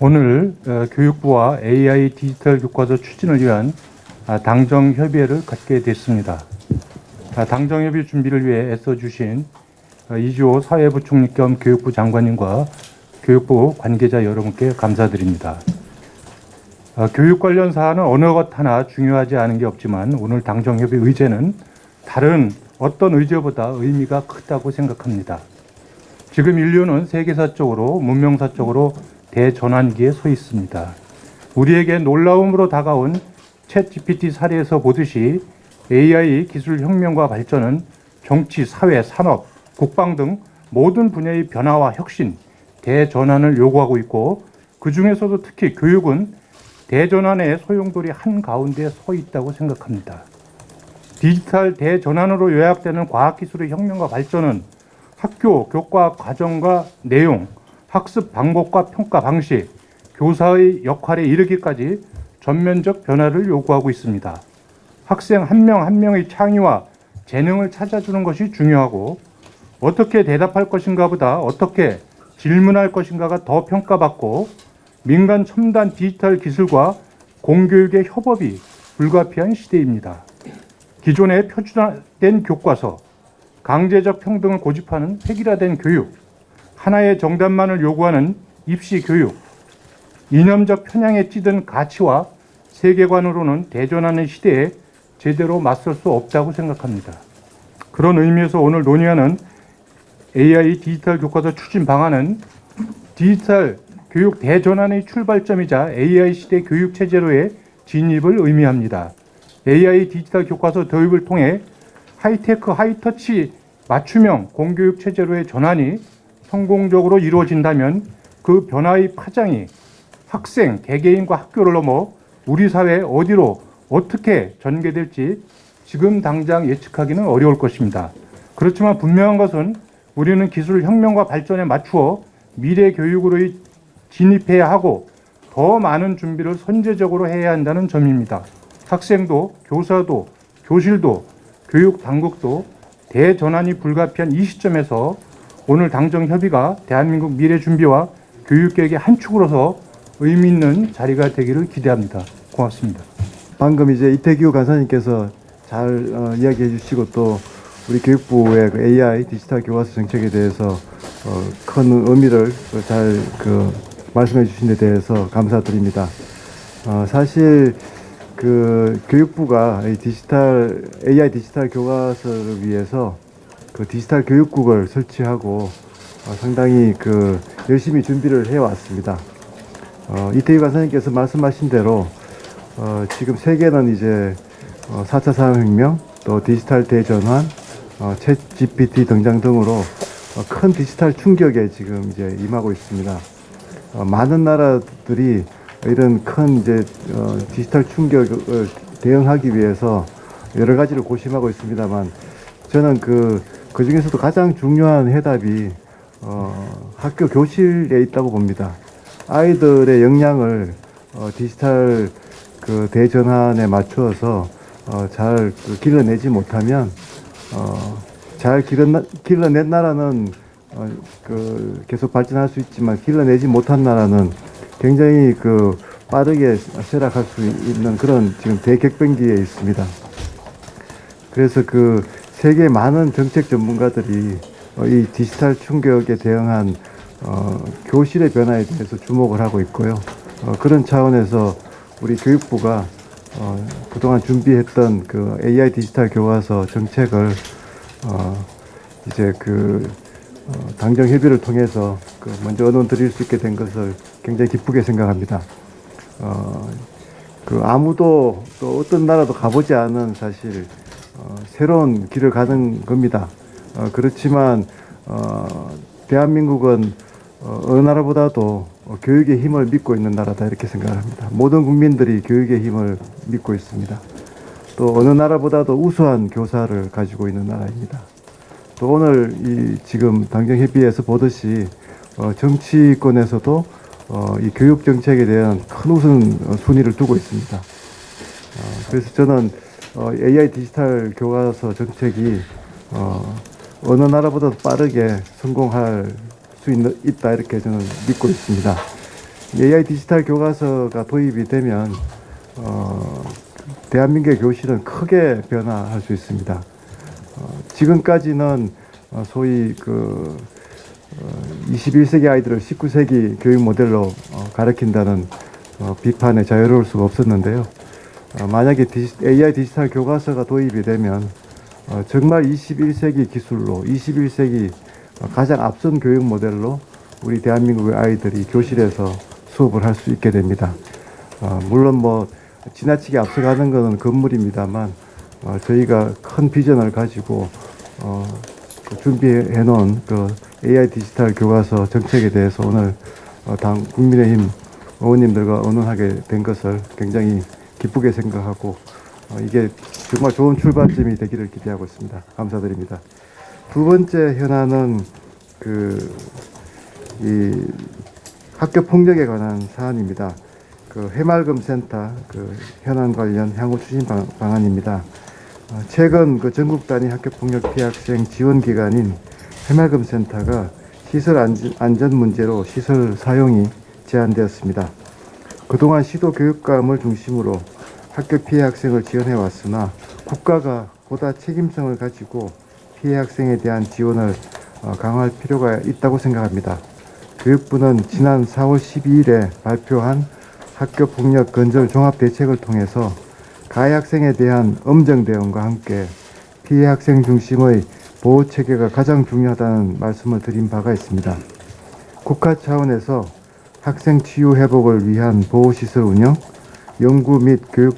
오늘 어, 교육부와 AI 디지털 교과서 추진을 위한 아, 당정 협의회를 갖게 됐습니다. 아, 당정 협의 준비를 위해 애써주신 어, 이주호 사회부 총리 겸 교육부 장관님과 교육부 관계자 여러분께 감사드립니다. 어, 교육 관련 사안은 어느 것 하나 중요하지 않은 게 없지만 오늘 당정 협의 의제는 다른 어떤 의제보다 의미가 크다고 생각합니다. 지금 인류는 세계사적으로 문명사적으로 대전환기에 서 있습니다. 우리에게 놀라움으로 다가온 챗 GPT 사례에서 보듯이 AI 기술 혁명과 발전은 정치, 사회, 산업, 국방 등 모든 분야의 변화와 혁신, 대전환을 요구하고 있고 그 중에서도 특히 교육은 대전환의 소용돌이 한 가운데 서 있다고 생각합니다. 디지털 대전환으로 요약되는 과학기술의 혁명과 발전은 학교 교과 과정과 내용, 학습 방법과 평가 방식, 교사의 역할에 이르기까지 전면적 변화를 요구하고 있습니다. 학생 한명한 명의 창의와 재능을 찾아주는 것이 중요하고 어떻게 대답할 것인가 보다 어떻게 질문할 것인가가 더 평가받고 민간 첨단 디지털 기술과 공교육의 협업이 불가피한 시대입니다. 기존에 표준화된 교과서, 강제적 평등을 고집하는 획일화된 교육, 하나의 정답만을 요구하는 입시 교육, 이념적 편향에 찌든 가치와 세계관으로는 대전하는 시대에 제대로 맞설 수 없다고 생각합니다. 그런 의미에서 오늘 논의하는 AI 디지털 교과서 추진 방안은 디지털 교육 대전환의 출발점이자 AI 시대 교육 체제로의 진입을 의미합니다. AI 디지털 교과서 도입을 통해 하이테크 하이터치 맞춤형 공교육 체제로의 전환이 성공적으로 이루어진다면 그 변화의 파장이 학생, 개개인과 학교를 넘어 우리 사회 어디로 어떻게 전개될지 지금 당장 예측하기는 어려울 것입니다. 그렇지만 분명한 것은 우리는 기술 혁명과 발전에 맞추어 미래 교육으로의 진입해야 하고 더 많은 준비를 선제적으로 해야 한다는 점입니다. 학생도 교사도 교실도 교육 당국도 대전환이 불가피한 이 시점에서 오늘 당정 협의가 대한민국 미래 준비와 교육 계획의 한 축으로서 의미 있는 자리가 되기를 기대합니다. 고맙습니다. 방금 이제 이태규 간사님께서 잘 어, 이야기해 주시고 또 우리 교육부의 그 AI 디지털 교과서 정책에 대해서 어, 큰 의미를 잘그 말씀해 주신 데 대해서 감사드립니다. 어, 사실 그 교육부가 이 디지털 AI 디지털 교과서를 위해서 그 디지털 교육국을 설치하고 어, 상당히 그 열심히 준비를 해 왔습니다. 어, 이태규 간사님께서 말씀하신 대로 어, 지금 세계는 이제 어, 4차 산업혁명, 또 디지털 대전환, 어, 챗 GPT 등장 등으로 어, 큰 디지털 충격에 지금 이제 임하고 있습니다. 어, 많은 나라들이 이런 큰 이제 어, 디지털 충격을 대응하기 위해서 여러 가지를 고심하고 있습니다만 저는 그, 그 중에서도 가장 중요한 해답이 어, 학교 교실에 있다고 봅니다. 아이들의 역량을 어, 디지털 그 대전환에 맞추어서 어, 잘 그 길러내지 못하면 어, 잘 길러, 길러낸 나라는 어, 그 계속 발전할 수 있지만 길러내지 못한 나라는 굉장히 그 빠르게 쇠락할 수 있는 그런 지금 대격변기에 있습니다. 그래서 그 세계 많은 정책 전문가들이 어, 이 디지털 충격에 대응한 어, 교실의 변화에 대해서 주목을 하고 있고요. 어, 그런 차원에서 우리 교육부가 어, 그동안 준비했던 그 AI 디지털 교과서 정책을 어, 이제 그 어, 당정 협의를 통해서 그 먼저 언론 드릴 수 있게 된 것을 굉장히 기쁘게 생각합니다. 어, 그 아무도 또 어떤 나라도 가보지 않은 사실 어, 새로운 길을 가는 겁니다. 어, 그렇지만 어, 대한민국은 어, 어느 나라보다도 어, 교육의 힘을 믿고 있는 나라다 이렇게 생각합니다. 모든 국민들이 교육의 힘을 믿고 있습니다. 또 어느 나라보다도 우수한 교사를 가지고 있는 나라입니다. 또 오늘 이 지금 당정 협의에서 보듯이 어, 정치권에서도 어, 이 교육 정책에 대한 큰 우선 순위를 두고 있습니다. 어, 그래서 저는 어, AI 디지털 교과서 정책이 어, 어느 나라보다도 빠르게 성공할 수 있는, 있다 이렇게 저는 믿고 있습니다. AI 디지털 교과서가 도입이 되면 어, 대한민국의 교실은 크게 변화할 수 있습니다. 어, 지금까지는 어, 소위 그 어, 21세기 아이들을 19세기 교육 모델로 어, 가르친다는 어, 비판에 자유로울 수가 없었는데요. 어, 만약에 AI 디지털 교과서가 도입이 되면 어, 정말 21세기 기술로 21세기 어, 가장 앞선 교육 모델로 우리 대한민국의 아이들이 교실에서 수업을 할 수 있게 됩니다. 어, 물론 뭐 지나치게 앞서가는 것은 건물입니다만 어, 저희가 큰 비전을 가지고 준비해 놓은 그 AI 디지털 교과서 정책에 대해서 오늘 어, 당 국민의힘 의원님들과 의논하게 된 것을 굉장히 기쁘게 생각하고 어, 이게 정말 좋은 출발점이 되기를 기대하고 있습니다. 감사드립니다. 두 번째 현안은 그이 학교 폭력에 관한 사안입니다. 그 해맑음 센터 그 현안 관련 향후 추진 방, 방안입니다. 어, 최근 그 전국 단위 학교 폭력 피해 학생 지원 기관인 해맑음 센터가 시설 안전 문제로 시설 사용이 제한되었습니다. 그동안 시도 교육감을 중심으로 학교 피해 학생을 지원해 왔으나 국가가 보다 책임성을 가지고 피해 학생에 대한 지원을 어, 강화할 필요가 있다고 생각합니다. 교육부는 지난 4월 12일에 발표한 학교 폭력 건절 종합 대책을 통해서 가해 학생에 대한 엄정 대응과 함께 피해 학생 중심의 보호 체계가 가장 중요하다는 말씀을 드린 바가 있습니다. 국가 차원에서 학생 치유 회복을 위한 보호 시설 운영, 연구 및 교육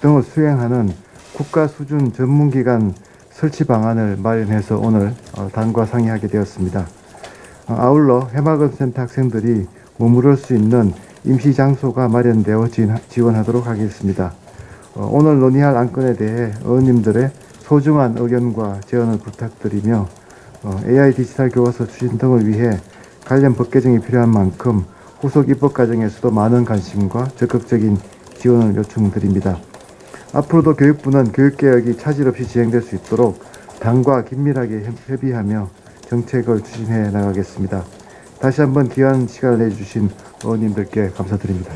등을 수행하는 국가 수준 전문기관 설치 방안을 마련해서 오늘 어, 당과 상의하게 되었습니다. 어, 아울러 해맑은 센터 학생들이 머무를 수 있는 임시 장소가 마련되어 진- 지원하도록 하겠습니다. 어, 오늘 논의할 안건에 대해 의원님들의 소중한 의견과 제언을 부탁드리며 어, AI 디지털 교과서 추진 등을 위해 관련 법 개정이 필요한 만큼 후속 입법 과정에서도 많은 관심과 적극적인 지원을 요청드립니다. 앞으로도 교육부는 교육개혁이 차질 없이 진행될 수 있도록 당과 긴밀하게 협- 협의하며 정책을 추진해 나가겠습니다. 다시 한번 귀한 시간을 내주신 의원님들께 감사드립니다.